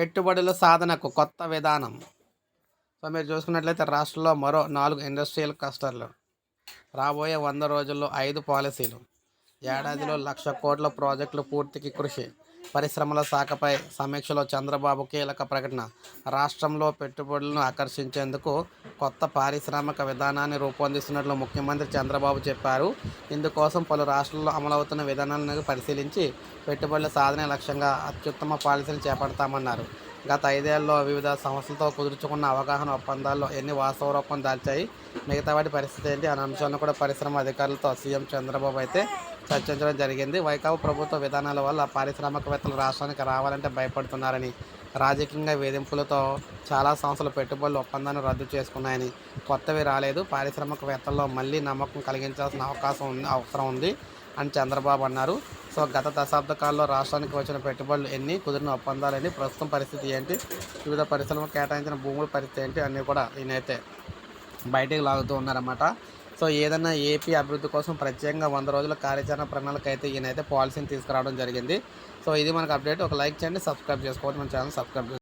పెట్టుబడుల సాధనకు కొత్త విధానం. సో మీరు చూసుకున్నట్లయితే రాష్ట్రంలో మరో నాలుగు ఇండస్ట్రియల్ క్లస్టర్లు. రాబోయే వంద రోజుల్లో ఐదు పాలసీలు. ఏడాదిలో లక్ష కోట్ల ప్రాజెక్టులు పూర్తికి కృషి. పరిశ్రమల శాఖపై సమీక్షలో చంద్రబాబు కీలక ప్రకటన. రాష్ట్రంలో పెట్టుబడులను ఆకర్షించేందుకు కొత్త పారిశ్రామిక విధానాన్ని రూపొందిస్తున్నట్లు ముఖ్యమంత్రి చంద్రబాబు చెప్పారు. ఇందుకోసం పలు రాష్ట్రాల్లో అమలవుతున్న విధానాలను పరిశీలించి పెట్టుబడుల సాధన లక్ష్యంగా అత్యుత్తమ పాలసీలు చేపడతామన్నారు. గత ఐదేళ్ళలో వివిధ సంస్థలతో కుదుర్చుకున్న అవగాహన ఒప్పందాల్లో ఎన్ని వాస్తవ రూపం దాల్చాయి మిగతా వాటి పరిస్థితి ఏంటి అనే అంశాలను కూడా పరిశ్రమ అధికారులతో సీఎం చంద్రబాబు అయితే చర్చించడం జరిగింది. వైకాపా ప్రభుత్వ విధానాల వల్ల పారిశ్రామికవేత్తలు రాష్ట్రానికి రావాలంటే భయపడుతున్నారని రాజకీయంగా వేధింపులతో చాలా సంస్థలు పెట్టుబడుల ఒప్పందాన్ని రద్దు చేసుకున్నాయని. కొత్తవి రాలేదు. పారిశ్రామికవేత్తల్లో మళ్ళీ నమ్మకం కలిగించాల్సిన అవకాశం ఉంది అవసరం ఉంది అని చంద్రబాబు అన్నారు. సో గత దశాబ్ద కాలంలో రాష్ట్రానికి వచ్చిన పెట్టుబడులు ఎన్ని కుదిరిన ఒప్పందాలు ఎన్ని ప్రస్తుతం పరిస్థితి ఏంటి వివిధ పరిశ్రమలకు కేటాయించిన భూముల పరిస్థితి ఏంటి అన్నీ కూడా ఈయనైతే బయటికి లాగుతూ ఉన్నారన్నమాట. సో ఏదైనా ఏపీ అభివృద్ధి కోసం ప్రత్యేకంగా వంద రోజుల కార్యాచరణ ప్రణాళిక అయితే ఈయనైతే పాలసీని తీసుకురావడం జరిగింది. సో ఇది మనకు అప్డేట్. ఒక లైక్ చేయండి సబ్స్క్రైబ్ చేసుకోవచ్చు మన ఛానల్ సబ్స్క్రైబ్